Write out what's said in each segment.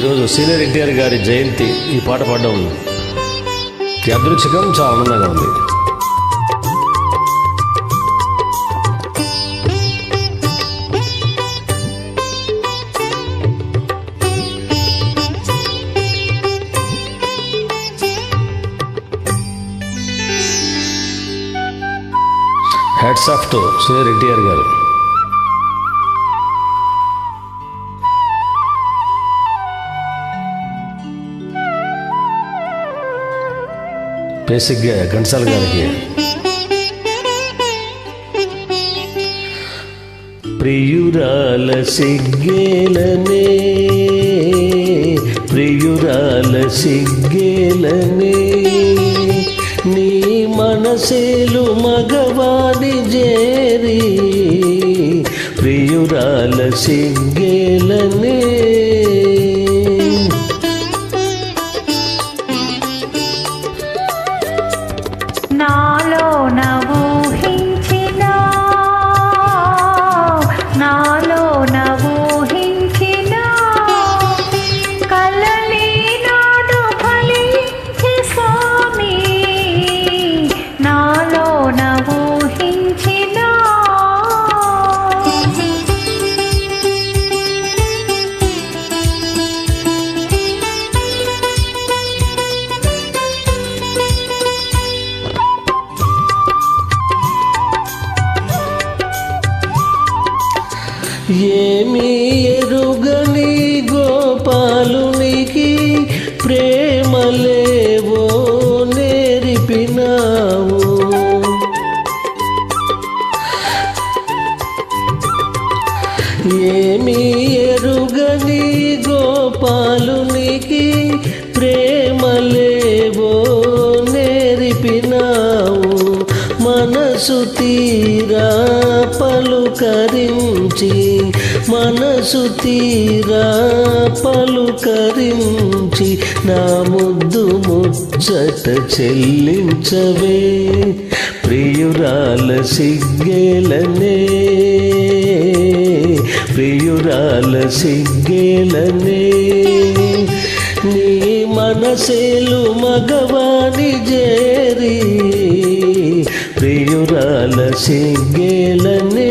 ఈరోజు సీనియర్ ఎన్టీఆర్ గారి జయంతి ఈ పాట పాడడం యాదృచ్ఛికం చాలా ఆనందంగా ఉంది hats off to senior NTR గారు బేసిక్గా ఘంటసాల గారికి ప్రియురాల సిగ్గేలనే ప్రియురాల సిగ్గేలనే నీ మనసేలు మగవాడి జేరి ప్రియురాల సిగ్గేలనే ఏమి ఎరుగని గోపాలునికి ప్రేమలేవో నేరిపినావు ఏమి ఎరుగని గోపాలునికి ప్రేమలేవో నేరిపినావు మనసు తీరా పలుకరి మనసు తీరా పలుకరించి నా ముద్దు ముచ్చట చెల్లించవే ప్రియురాల సిగ్గేలనే ప్రియురాల సిగ్గేలనే నీ మనసేలు మగవాని జేరి ప్రియురాల సిగ్గేలనే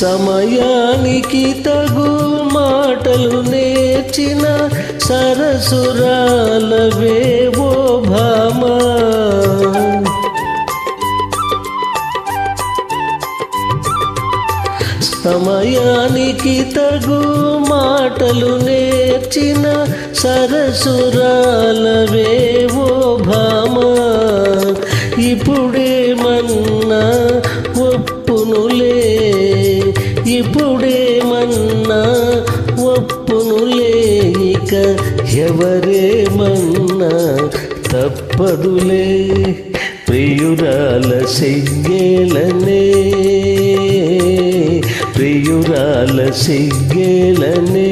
సమయానికి తగు మాటలు నేర్చిన సరసురాలవే ఓ భామ సమయానికి తగు మాటలు నేర్చిన సరసురాలవే ఓ భామా ఇప్పుడేమన్నా లే ఎవరే ఎవరేమన్నా తప్పదులే ప్రియురాల సిగ్గేలనే ప్రియురాల సిగ్గేలనే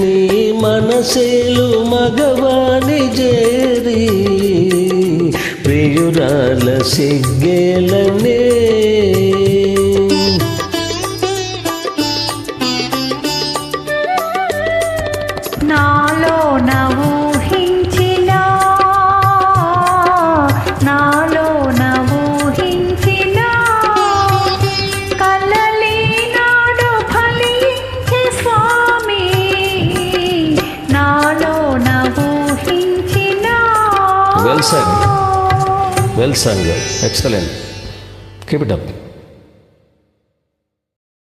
నీ మనసేలు మగవాణి జేరి ప్రియురాల సిగ్గేలనే Well sung, excellent. Keep it up.